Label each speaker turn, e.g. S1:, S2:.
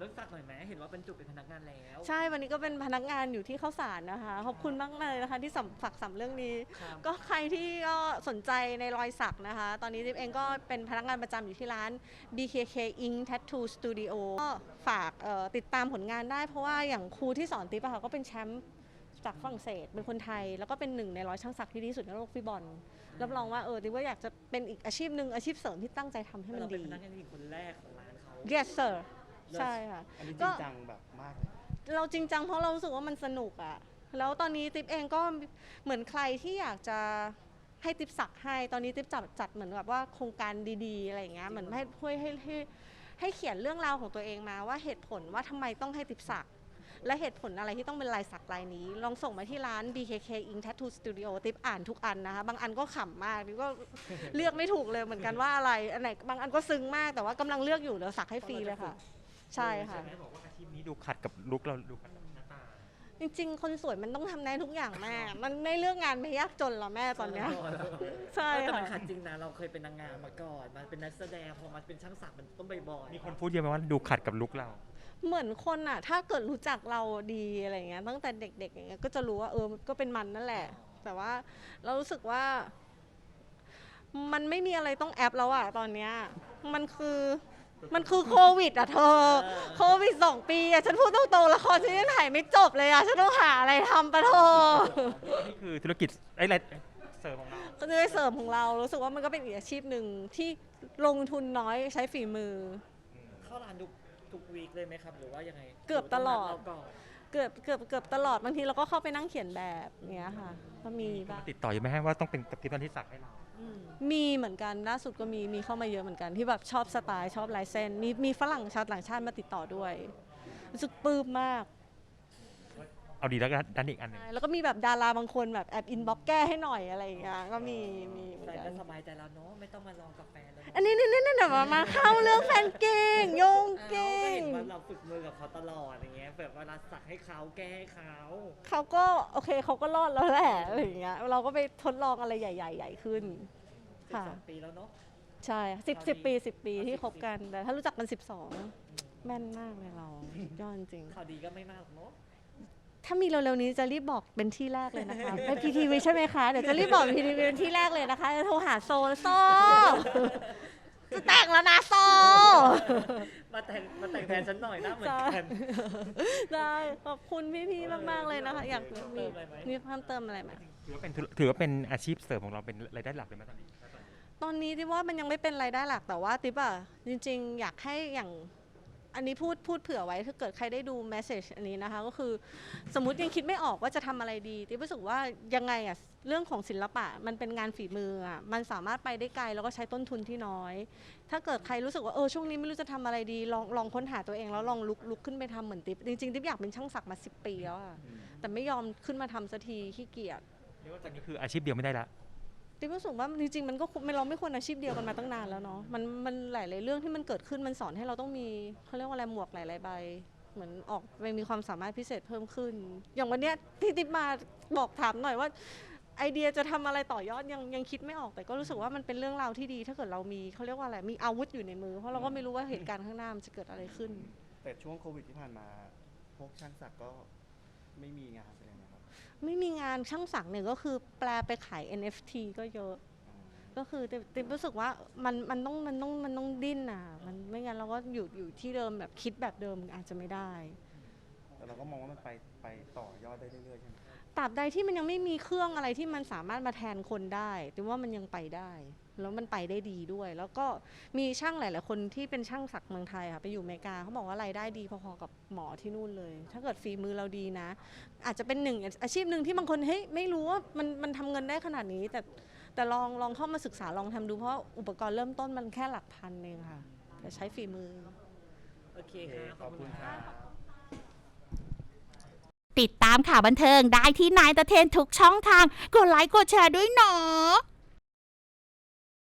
S1: เรื่องสักดิ์หน่อยไหมเห็นว่าเป็นจุดเป็นพนักงานแล้ว
S2: ใช่ วันนี้ก็เป็นพนักงานอยู่ที่ข้าวสารนะคะ ขอบคุณมากเลยนะคะที่สัมฝากสัมเรื่องนี้
S1: ครับ
S2: ก็ใครที่ก็สนใจในรอยสักนะคะ ตอนนี้จิ๊บเองก็เป็นพนักงานประจำอยู่ที่ร้าน BKK Ink Tattoo Studio ก็ฝากเอ่อติดตามผลงานได้ เพราะว่าอย่างครูที่สอนติ๊บอะค่ะก็เป็นแชมป์จากฝรั่งเศส เป็นคนไทย แล้วก็เป็นหนึ่งในร้อยช่างสักที่ดีที่สุดในโลกพี่บอล รับรองว่าเออติ๊บว่าอยากจะเป็นอีกอาชีพหนึ่งอาชีพเสริมที่ตั้งใจทำให้มัน
S1: เราเป็น
S2: ดี
S1: พนักงานหญิงคนแรกของร้านเขา
S2: yes sir
S1: เลิศ
S2: ใช่ค่ะ
S3: อันนี้จ
S2: ก็
S3: ริงจังแบบมากเลย
S2: เราจริงจังเพราะเรารู้สึกว่ามันสนุกอะแล้วตอนนี้ติ๊บเองก็เหมือนใครที่อยากจะให้ติ๊บสักให้ ตอนนี้ติ๊บจัดจัดเหมือนแบบว่าโครงการดีๆอะไรอย่างเงี้ย เหมือนให้ช่วยให้ให้ให้เขียนเรื่องราวของตัวเองมาว่าเหตุผลว่าทำไมต้องให้ติ๊บสัก และเหตุผลอะไรที่ต้องเป็นลายสักลายนี้ ลองส่งมาที่ร้าน BKK Ink Tattoo Studio ติ๊บอ่านทุกอันนะคะ บางอันก็ขำมากติ๊บก็เลือกไม่ถูกเลยเหมือนกันว่าอะไร อันไหนบางอันก็ซึ้งมาก แต่ว่ากำลังเลือกอยู่เดี๋ยวสักให้ฟรีเลยค่ะ ใช่ค่ะ
S3: แม่บอกว่าอาชีพนี้ดูขัดกับลุคเราดูขัดกับหน้าตา
S2: จริงๆ คนสวยมันต้องทำได้ทุกอย่างแม่ มันไม่เลือกงานไม่ยากจนหรอแม่ตอนเนี้ย ใช่
S1: แต่มัน
S2: ค่ะ
S1: ขัดจริงนะ เราเคยเป็นนางงามมาก่อนมาเป็นนักแสดง พอมาเป็นช่างสักมันต้องบ่อยๆ
S3: มีคนพูดเยอะไหมว่าดูขัดกับลุคเรา
S2: เหมือนคนอะ ถ้าเกิดรู้จักเราดีอะไรเงี้ยตั้งแต่เด็กๆอย่างเงี้ยก็จะรู้ว่าเออก็เป็นมันนั่นแหละ แต่ว่าเรารู้สึกว่า มันไม่มีอะไรต้องแอปแล้วอะตอนเนี้ย มันคือ มันคือโควิดอะเธอ โควิดสองปีอะฉันพูดตรงๆละครฉันยังถ่ายไม่จบเลยอะฉันต้องหาอะไรทำปะเธอ
S3: นี่คือธุรกิจไอ้ยอะไรเสริมของเรา
S2: ก็จะได้เสริมของเรารู้สึกว่ามันก็เป็นอีกอาชีพหนึ่งที่ลงทุนน้อยใช้ฝีมือ
S1: เข้าร้านทุกทุกวีคเลยไหมครับ หรือว่ายังไง
S2: เกือบตลอด
S1: หรืว่าต้องนัเราก่อน
S2: เกือบเกือบเกือบตลอดบางทีเราก็เข้าไปนั่งเขียนแบบเนี้ยค่ะก็มีบ้าง
S3: ติดต่ออยู่ไหมให้ว่าต้องเป็นกับที่ตอนที่สักให้เรา
S2: มี เหมือนกันล่าสุดก็มีมีเข้ามาเยอะเหมือนกันที่แบบชอบสไตล์ชอบลายเส้นมีมีฝรั่งชาวต่างชาติมาติดต่อด้วยรู้สึกปลื้มมาก
S3: เอาดีแล้วก็ด้านอีกอันหนึ่ง
S2: ใช่แล้วก็มีแบบดาราบางคนแบบแอบอินบ็อกแก้ให้หน่อยอะไรอย่างเงี้ยก็มีมีเหมือน
S1: แต่
S2: กั
S1: ก็
S2: น
S1: สบายใจแล้วเนาะไม่ต้องมาลองกาแฟแล้วเะ
S2: อันนี้นี่นี่นี่เดี๋ยวมาเข้าเรื่องแฟนเก่งโยง
S1: อ้าว
S2: เก่ง
S1: เห็นว่าเราฝึกมือกับเขาตลอดอย่างเงี้ยแบบเวลาสักให้เขาแก้ให้เขา
S2: เขาก็โอเคเขาก็รอดแล้วแหละอะไรอย่างเงี้ยเราก็ไปทดลองอะไรใหญ่ๆใหญ่ขึ้น
S1: สิบ
S2: ค่ะ
S1: สองปีแล้วเนาะ
S2: ใช่สิบ
S1: เอา
S2: สิบ
S1: ดี
S2: ปีสิบปี
S1: เอา
S2: ที่
S1: สิบ
S2: คบกัน แต่ถ้ารู้จักกันสิบสองแม่นมากเลยเรายอดจริง
S1: ข่าวดีก็ไม่มากหรอกเนาะ
S2: ถ้ามีเร็วๆนี้จะรีบบอกเป็นที่แรกเลยนะคะ เป็นพีทีวีใช่ไหมคะเดี๋ยวจะรีบบอกพีทีวีเป็นที่แรกเลยนะคะจะโทรหาโซโซจะแต่งแล้วนะโซ
S1: มาแต่งมาแต่งแทนฉันหน่อยนะเหมือน
S2: ใช่
S1: กัน
S2: ได้ขอบคุณพี่ๆมากๆเลยนะคะ อยาก
S1: เพิ่
S2: มี
S1: มอะไรไหม
S2: มีเพิ่มเติมอะไรไหม
S3: ถือว่าเป็นธุรถือว่าเป็นอาชีพเสริมของเราเป็นรายได้หลักเลยไหมตอนนี้
S2: ตอนนี้ ตอนนี้ที่ว่ามันยังไม่เป็นรายได้หลักแต่ว่าติ๊บอะจริง ๆ อยากให้อย่างอันนี้พูดพูดเผื่อไว้ถ้าเกิดใครได้ดูแมสเซจอันนี้นะคะ ก็คือสมมติยังคิดไม่ออกว่าจะทำอะไรดีติ๊บรู้สึกว่ายังไงอะเรื่องของศิลปะมันเป็นงานฝีมืออะมันสามารถไปได้ไกลแล้วก็ใช้ต้นทุนที่น้อย ถ้าเกิดใครรู้สึกว่าเออช่วงนี้ไม่รู้จะทำอะไรดีลองลองค้นหาตัวเองแล้วลองลุกลุกขึ้นไปทำเหมือนติ๊บจริงๆติ๊บอยากเป็นช่างสักดิ์มาสิบปีแล้วอะแต่ไม่ยอมขึ้นมาทำสักทีขี้เกียจ
S3: เรียกว่าตอนนี้คืออาชีพเดียวไม่ได้ละ
S2: ติ๊บรู้สึกว่าจริงๆมันก็เราไม่ควรอาชีพเดียวกันมาตั้งนานแล้วเนาะมันมันหลายๆเรื่องที่มันเกิดขึ้นมันสอนให้เราต้องมีเขาเรียกว่าอะไรหมวกหลายๆใบ เหมือนออกไปมีความสามารถพิเศษเพิ่มขึ้น อย่างวันเนี้ยที่ติ๊บมาบอกถามหน่อยว่าไอเดียจะทำอะไรต่อยอดยังยังคิดไม่ออกแต่ก็รู้สึกว่ามันเป็นเรื่องราวที่ดี ถ้าเกิดเรามีเขาเรียกว่าอะไรมีอาวุธอยู่ในมือ เพราะเราก็ไม่รู้ว่าเหตุการณ์ข้างหน้ามันจะเกิดอะไรขึ้น
S4: แต่ช่วงโควิดที่ผ่านมาพวกช่างศักดิ์ก็ ไม่มีงานเลยนะครับ
S2: ไม่มีงานช่างสักเนี่ยก็คือแปลไปขาย NFT ก็เยอะ
S4: อืม
S2: ก็คือติ๊บติ๊บรู้สึกว่ามันมันต้องมันต้องมันต้องดิ้นอะ มันไม่งั้นเราก็อยู่อยู่ที่เดิมแบบคิดแบบเดิมอาจจะไม่ได้
S4: แต่ เราก็มองว่ามันไปไปต่อยอดได้เรื่อยๆใช่ไหม
S2: ตราบใดที่มันยังไม่มีเครื่องอะไรที่มันสามารถมาแทนคนได้ติ๊บว่ามันยังไปได้ แล้วมันไปได้ดีด้วย แล้วก็มีช่างหลาย ๆ คนที่เป็นช่างสักเมืองไทยค่ะไปอยู่อเมริกาเขาบอกว่ารายได้ดีพอๆกับหมอที่นู่นเลย ถ้าเกิดฝีมือเราดีนะ อาจจะเป็นหนึ่งอาชีพหนึ่งที่บางคนเฮ้ยไม่รู้ว่ามันมันทำเงินได้ขนาดนี้ แต่แต่ลองลองเข้ามาศึกษาลองทำดูเพราะว่าอุปกรณ์เริ่มต้นมันแค่หลักพันเองค่ะแต่ใช้ฝีมือ
S1: โอเค
S4: โอเค
S1: ค่ะ
S4: ขอบคุณครับ
S5: ติดตามข่าวบันเทิงได้ที่นายตะเทนทุกช่องทาง กดไลค์กดแชร์ด้วยเนาะ